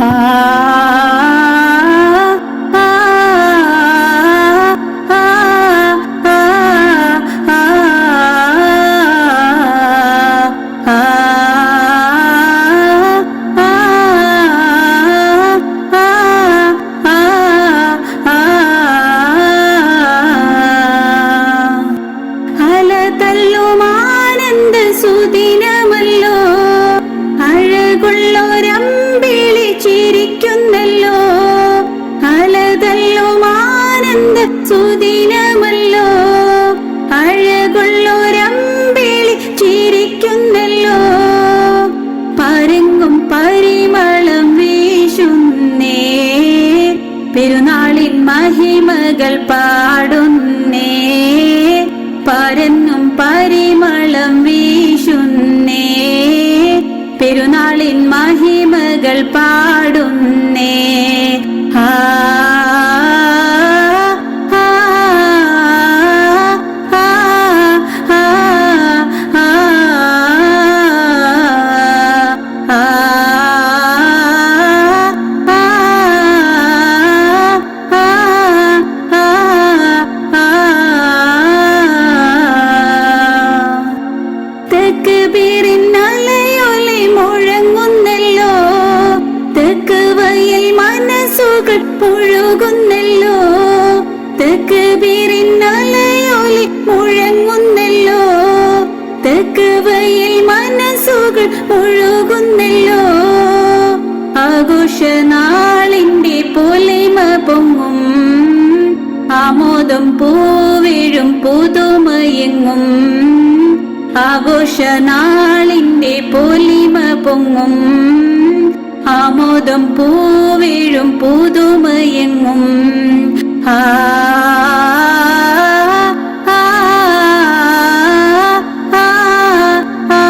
ആ ചിരിക്കുന്നല്ലോ. പരിമളം മഹിമകൾ പാടുന്നേ. പരന്നും പരിമളം വീശുന്നേ. പെരുന്നാളിൻ മഹിമകൾ പാടുന്നേ. പുഴുകുന്നല്ലോ തെക്ക് അലയൊലി മുഴങ്ങുന്നല്ലോ. തെക്ക് വയിൽ മനസ്സുകൾ മുഴുകുന്നല്ലോ. ആഘോഷനാളിന്റെ പൊലിമ പൊങ്ങും. ആമോദം പൂവിഴും പുതുമയങ്ങും. ആഘോഷനാളിന്റെ പൊലിമ പൊങ്ങും. ആമോദം പൂവിഴും പുതുമയങ്ങും ആ ആ, ആ, ആ,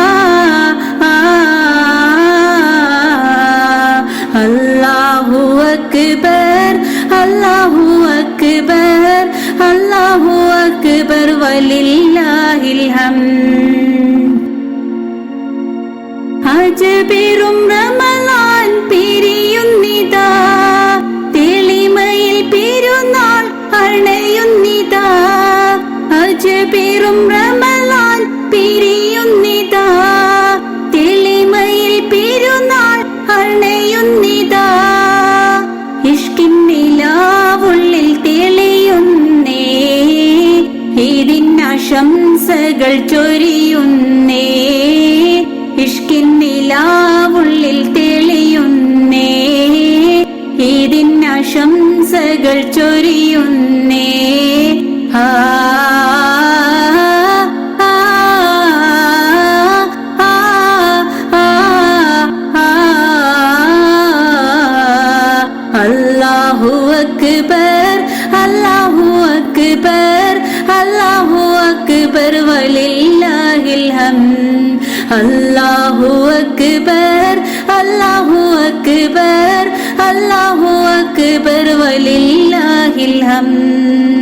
ആ, അല്ലാഹു ഇതിനാശംസകൾ ചൊരിയുന്നേ. ഇഷ്കിൻ നിലാവുള്ളിൽ തെളിയുന്നേ ഇതിനാശംസകൾ ചൊരിയുന്നേ. ആ ആ, ആ, ആ, ആ, അല്ലാഹു അക്ബർ അല്ലാഹു അക്ബർ. അല്ലാഹു അക്ബർ വലില്ലാഹിൽ ഹംദ് അല്ലാഹു അക്ബർ അല്ലാഹു അക്ബർ അല്ലാഹു അക്ബർ വലില്ലാഹിൽ ഹംദ്